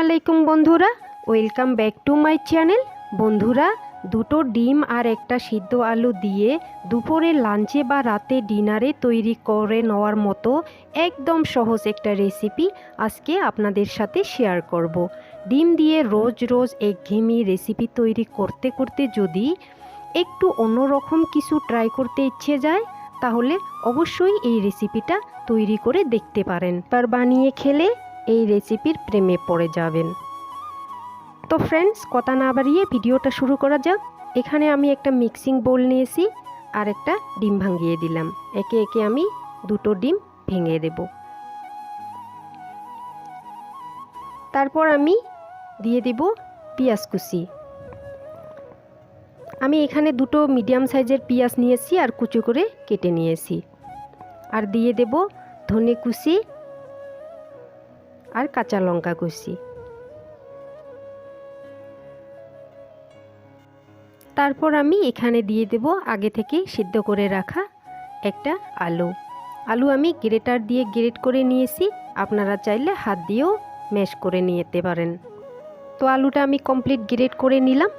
আলাইকুম বন্ধুরা, welcome back to my channel বন্ধুরা, দুটো ডিম আর একটা সিদ্ধ আলু দিয়ে দুপুরে লাঞ্চে বা রাতে ডিনারে তৈরি করে নেওয়ার মতো একদম সহজ একটা রেসিপি আজকে আপনাদের সাথে শেয়ার করব। ডিম দিয়ে রোজ রোজ একঘেয়েমি রেসিপি তৈরি করতে করতে যদি একটু অন্যরকম কিছু ট্রাই করতে ইচ্ছে যায়, তাহলে অবশ্যই এই রেসিপিটা তৈরি করে দেখতে পারেন তার বানিয়ে খেলে এই রেসিপির প্রেমে পড়ে যাবেন। তো ফ্রেন্ডস কথা না বাড়িয়ে ভিডিওটা শুরু করা যাক। এখানে আমি একটা মিক্সিং বোল নিয়েছি আর একটা ডিম ভাঙিয়ে দিলাম। একে একে আমি দুটো ডিম ভেঙে দেব। তারপর আমি দিয়ে দেব পেঁয়াজ কুচি। আমি এখানে দুটো মিডিয়াম সাইজের পেঁয়াজ নিয়েছি আর কুচো করে কেটে নিয়েছি। আর দিয়ে দেব ধনে কুচি আর কাঁচা লঙ্কা কুচি। তারপর আমি এখানে দিয়ে দেব আগে থেকে সিদ্ধ করে রাখা একটা আলু। আলু আমি গ্রেটার দিয়ে গ্রেট করে নিয়েছি, আপনারা চাইলে হাত দিয়েও ম্যাশ করে নিতে পারেন। তো আলুটা আমি কমপ্লিট গ্রেট করে নিলাম,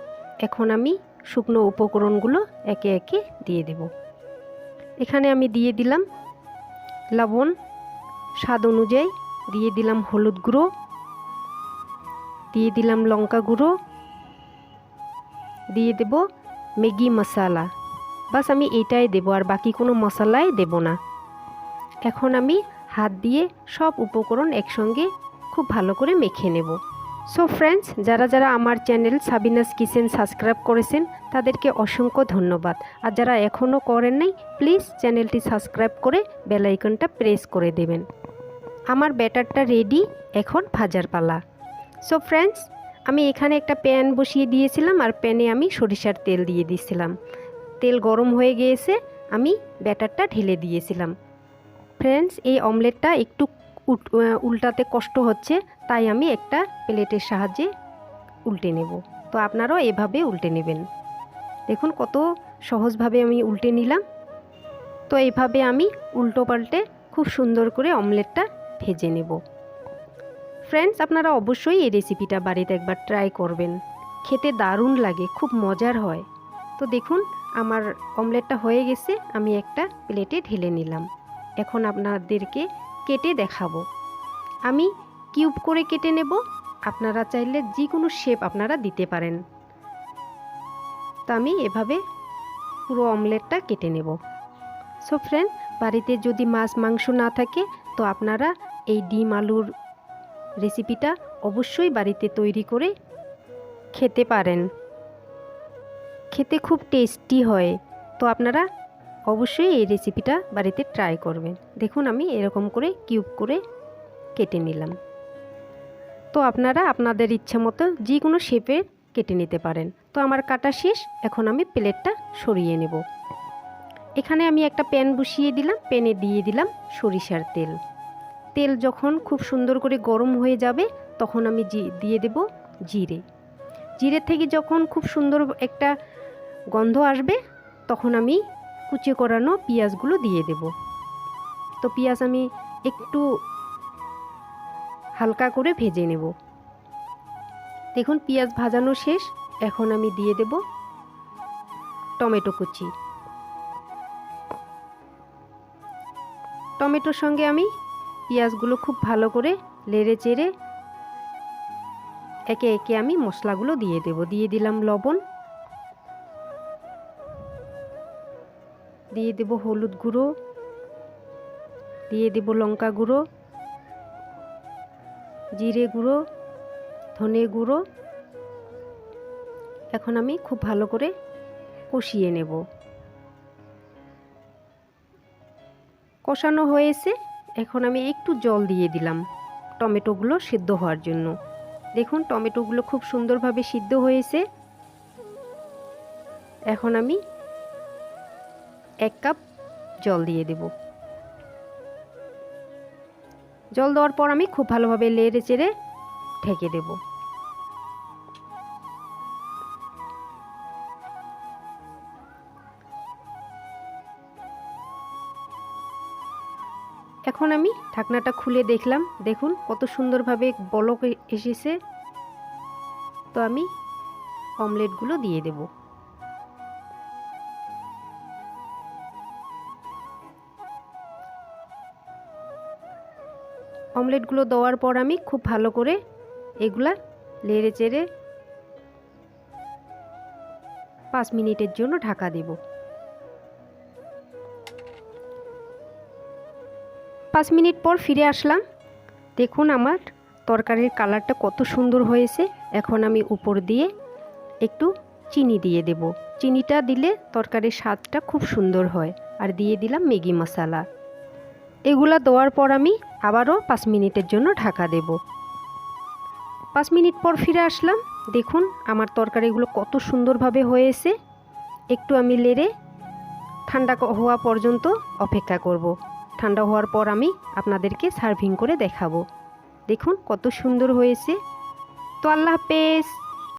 এখন আমি শুকনো উপকরণগুলো একে একে দিয়ে দেব। এখানে আমি দিয়ে দিলাম লবণ, স্বাদ অনুযায়ী দিয়ে দিলাম হলুদ গুঁড়ো, দিয়ে দিলাম লঙ্কা গুঁড়ো, দিয়ে দেব ম্যাগি মশালা। বাস আমি এটাই দেব, আর বাকি কোনো মশলাই দেব না। এখন আমি হাত দিয়ে সব উপকরণ একসঙ্গে খুব ভালো করে মেখে নেব। সো ফ্রেন্ডস যারা যারা আমার চ্যানেল সাবিনাস কিচেন সাবস্ক্রাইব করেছেন, তাদেরকে অসংখ্য ধন্যবাদ। আর যারা এখনও করেন নাই প্লিজ চ্যানেলটি সাবস্ক্রাইব করে বেলাইকনটা প্রেস করে দেবেন। আমার ব্যাটারটা রেডি এখন ভাজার পালা। সো ফ্রেন্ডস আমি এখানে একটা প্যান বসিয়ে দিয়েছিলাম আর প্যানে আমি সরিষার তেল দিয়ে দিয়েছিলাম তেল গরম হয়ে গিয়েছে, আমি ব্যাটারটা ঢেলে দিয়েছিলাম। ফ্রেন্ডস এই অমলেটটা একটু উল্টাতে কষ্ট হচ্ছে, তাই আমি একটা প্লেটের সাহায্যে উল্টে নেব। তো আপনারাও এভাবে উল্টে নেবেন। দেখুন কত সহজভাবে আমি উল্টে নিলাম। তো এইভাবে আমি উল্টো পাল্টে খুব সুন্দর করে অমলেটটা ভেজে নেব। ফ্রেন্ডস আপনারা অবশ্যই এই রেসিপিটা বাড়িতে একবার ট্রাই করবেন। খেতে দারুণ লাগে, খুব মজার হয়। তো দেখুন, আমার অমলেটটা হয়ে গেছে, আমি একটা প্লেটে ঢেলে নিলাম। এখন আপনাদেরকে কেটে দেখাবো। আমি কিউব করে কেটে নেব। আপনারা চাইলে যে কোনো শেপ আপনারা দিতে পারেন। তো আমি এভাবে পুরো অমলেটটা কেটে নেব। সো ফ্রেন্ড বাড়িতে যদি মাছ মাংস না থাকে, তো আপনারা এই ডিম আলুর রেসিপিটা অবশ্যই বাড়িতে তৈরি করে খেতে পারেন। খেতে খুব টেস্টি হয়। তো আপনারা অবশ্যই এই রেসিপিটা বাড়িতে ট্রাই করবেন। দেখুন আমি এরকম করে কিউব করে কেটে নিলাম। তো আপনারা আপনাদের ইচ্ছা মতো যে কোনো শেপে কেটে নিতে পারেন। তো আমার কাটা শেষ, এখন আমি প্লেটটা সরিয়ে নেব। এখানে আমি একটা প্যান বসিয়ে দিলাম, প্যানে দিয়ে দিলাম সরিষার তেল। তেল যখন খুব সুন্দর করে গরম হয়ে যাবে, তখন আমি দিয়ে দেব জিরে। জিরে থেকে যখন খুব সুন্দর একটা গন্ধ আসবে, তখন আমি কুচি করানো পেঁয়াজগুলো দিয়ে দেব। তো পেঁয়াজ আমি একটু হালকা করে ভেজে নেব। দেখুন, পেঁয়াজ ভাজানো শেষ। এখন আমি দিয়ে দেব টমেটো কুচি। টমেটোর সঙ্গে আমি পেঁয়াজগুলো খুব ভালো করে লেড়ে চেড়ে একে একে আমি মশলাগুলো দিয়ে দেব। দিয়ে দিলাম লবণ। দিয়ে দেব হলুদ গুঁড়ো। দিয়ে দেব লঙ্কা গুঁড়ো। জিরে গুঁড়ো, ধনে গুঁড়ো। এখন আমি খুব ভালো করে কষিয়ে নেব। কষানো হয়েছে। এখন আমি একটু জল দিয়ে দিলাম। টমেটোগুলো সিদ্ধ হওয়ার জন্য। দেখুন, টমেটোগুলো খুব সুন্দরভাবে সিদ্ধ হয়েছে। এখন আমি এক কাপ জল দিয়ে দেব। জল দেওয়ার পর আমি খুব ভালোভাবে লেড়ে চেড়ে ঢেকে দেব। এখন আমি ঢাকনাটা খুলে দেখলাম। দেখুন, কত সুন্দরভাবে বলক এসেছে। তো আমি অমলেটগুলো দিয়ে দেব। অমলেটগুলো দেওয়ার পর আমি খুব ভালো করে এগুলা লেড়ে চেড়ে পাঁচ মিনিটের জন্য ঢাকা দেব। পাঁচ মিনিট পর ফিরে আসলাম। দেখুন আমার তরকারির কালারটা কত সুন্দর হয়েছে। এখন আমি উপর দিয়ে একটু চিনি দিয়ে দেব। চিনিটা দিলে তরকারির স্বাদটা খুব সুন্দর হয়। আর দিয়ে দিলাম ম্যাগি মশলা। এগুলা দেওয়ার পর আমি আবারও পাঁচ মিনিটের জন্য ঢাকা দেব। পাঁচ মিনিট পর ফিরে আসলাম। দেখুন আমার তরকারিগুলো কত সুন্দরভাবে হয়েছে। একটু আমি লেড়ে ঠান্ডা হওয়া পর্যন্ত অপেক্ষা করব। ঠান্ডা হওয়ার পর আমি আপনাদেরকে সার্ভিং করে দেখাবো। দেখুন কত সুন্দর হয়েছে। তো আল্লাহ হাফেজ।